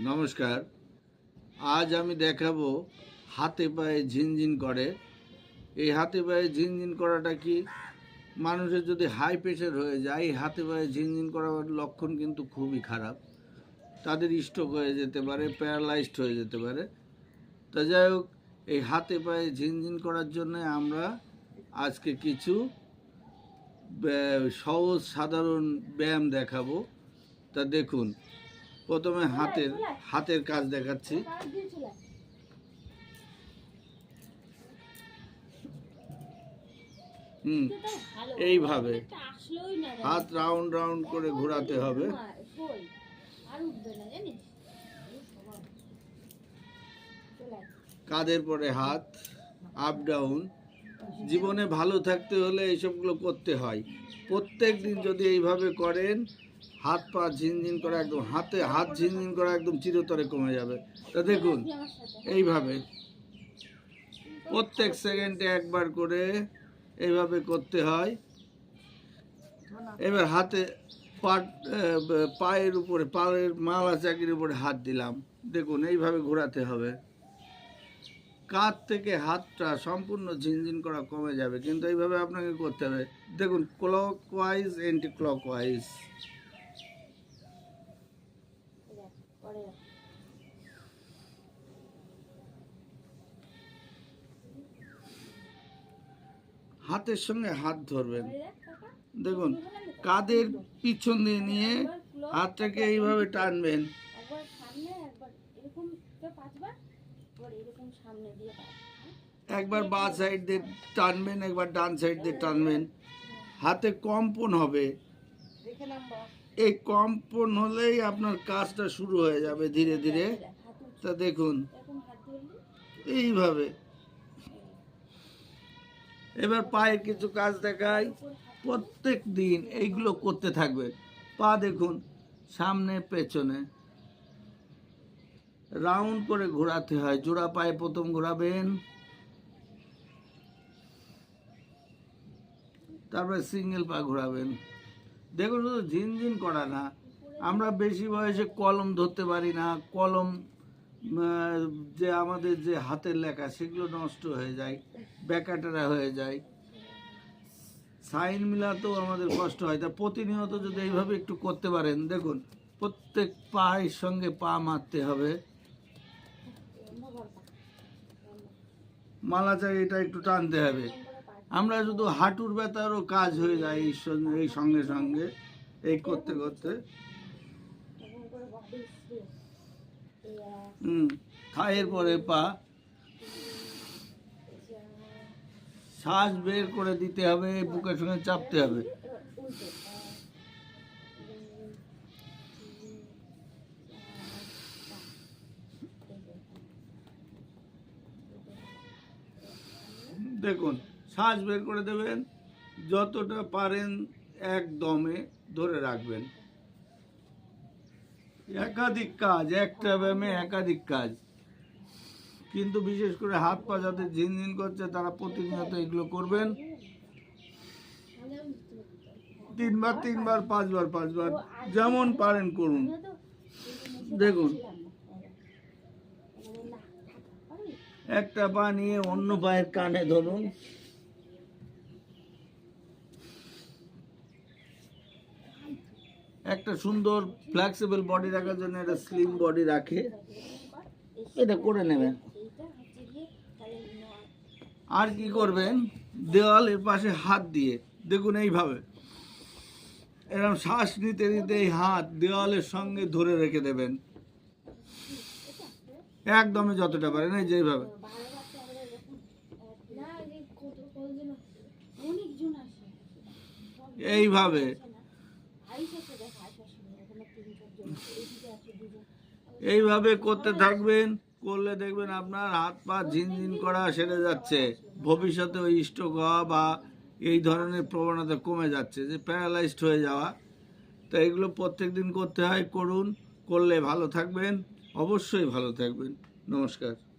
নমস্কার। আজ আমি দেখাবো হাতে পায়ে ঝিনঝিন করে। এই হাতে পায়ে ঝিনঝিন করাটা কি? মানুষের যদি হাই প্রেশার হয়ে যায় এই হাতে পায়ে ঝিনঝিন করার লক্ষণ কিন্তু খুবই খারাপ। তাদের স্ট্রোক হয়ে যেতে পারে প্যারালাইজড হয়ে যেতে পারে। তা যাই হোক, এই হাতে পায়ে ঝিনঝিন করার জন্য আমরা আজকে কিছু সহজ সাধারণ ব্যায়াম দেখাবো। তা দেখুন। প্রথমে হাতের হাতের কাজ দেখাচ্ছি। হুম, এইভাবে। হাত রাউন্ড রাউন্ড করে ঘোরাতে হবে। কাদের পরে হাত? আপ ডাউন জীবনে ভালো থাকতে হলে এইসবগুলো করতে হয়। প্রত্যেক দিন যদি এইভাবে করেন হাত পা ঝিনঝিন করা একদম, হাতে হাত ঝিনঝিন করা একদম চিরতরে কমে যাবে। তা দেখুন, এইভাবে প্রত্যেক সেকেন্ডে একবার করে এইভাবে করতে হয়। এবার হাতে পায়ের উপরে, পায়ের মালা চাকির উপরে হাত দিলাম। দেখুন, এইভাবে ঘোরাতে হবে। কাঁধ থেকে হাতটা সম্পূর্ণ ঝিনঝিন করা কমে যাবে, কিন্তু এইভাবে আপনাকে করতে হবে। দেখুন clockwise anti clock wise হাতের সঙ্গে হাত ধরবেন। দেখুন কাদের পিছন দিয়ে নিয়ে হাতটাকে এইভাবে টানবেন। একবার সামনে একবার এরকম করে পাঁচবার এবার এরকম সামনে দিয়ে পাঁচ একবার বা সাইড দিয়ে টানবেন একবার ডান সাইড দিয়ে টানবেন। হাতে কম্পন হবে। দেখে নাম্বার এই কম্পন হলেই আপনার কাজটা শুরু হয়ে যাবে ধীরে ধীরে। তা দেখুন। এইভাবে। এবার পায়ের কিছু কাজ দেখাই। প্রত্যেক দিন এইগুলো করতে থাকবে। পা দেখুন, সামনে, পেছনে। রাউন্ড করে ঘোরাতে হয়। জোড়া পায়ে প্রথম ঘোরাবেন। তারপরে সিঙ্গেল পা ঘোরাবেন। দেখুন, শুধু ঝিনঝিন করা না, আমরা বেশি বয়সে কলম ধরতে পারি না, কলম যে আমাদের যে হাতের লেখা, সেগুলো নষ্ট হয়ে যায় ব্যাকাটারা হয়ে যায়। সাইন মিলাতেও আমাদের কষ্ট হয়। তা প্রতিনিয়ত যদি এইভাবে একটু করতে পারেন, দেখুন, প্রত্যেক পায়ের সঙ্গে পা মারতে হবে। মালা চাই, এটা একটু টানতে হবে। আমরা শুধু হাঁটুর ব্যথারও কাজ হয়ে যায় এই এই সঙ্গে সঙ্গে, এই করতে করতে। হুম পরে পা। শ্বাস বের করে দিতে হবে বুকের সঙ্গে চাপতে হবে। দেখুন শ্বাস বের করে দেবেন, যতটা পারেন এক দমে ধরে রাখবেন। একাধিক কাজ, একটা ব্যায়ামে একাধিক কাজ। কিন্তু বিশেষ করে হাত পা যাদের ঝিনঝিন করছে, তারা প্রতিনিয়ত এগুলো করবেন। তিনবার তিনবার, পাঁচবার পাঁচবার, যেমন পারেন করুন। দেখুন। একটা পা নিয়ে অন্য পায়ের কানে ধরুন। একটা সুন্দর ফ্লেক্সিবল বডি রাখার জন্য একটা স্লিম বডি রাখে। এটা করে নেবেন আর কি করবেন? দেওয়ালের পাশে হাত দিয়ে। দেখুন এইভাবে। এরকম শ্বাস নিতে নিতে এই হাত দেওয়ালের সঙ্গে ধরে রেখে দেবেন। একদমই যতটা পারেন এই যে এইভাবে। এইভাবে করতে থাকবেন, করলে দেখবেন আপনার হাত পা ঝিনঝিন করা সেরে যাচ্ছে। ভবিষ্যতে ওই স্ট্রোক হওয়া বা এই ধরনের প্রবণতা কমে যাচ্ছে, যে প্যারালাইজড হয়ে যাওয়া। তো এগুলো প্রত্যেক দিন করতে হয়, করুন, করলে ভালো থাকবেন, অবশ্যই ভালো থাকবেন। নমস্কার।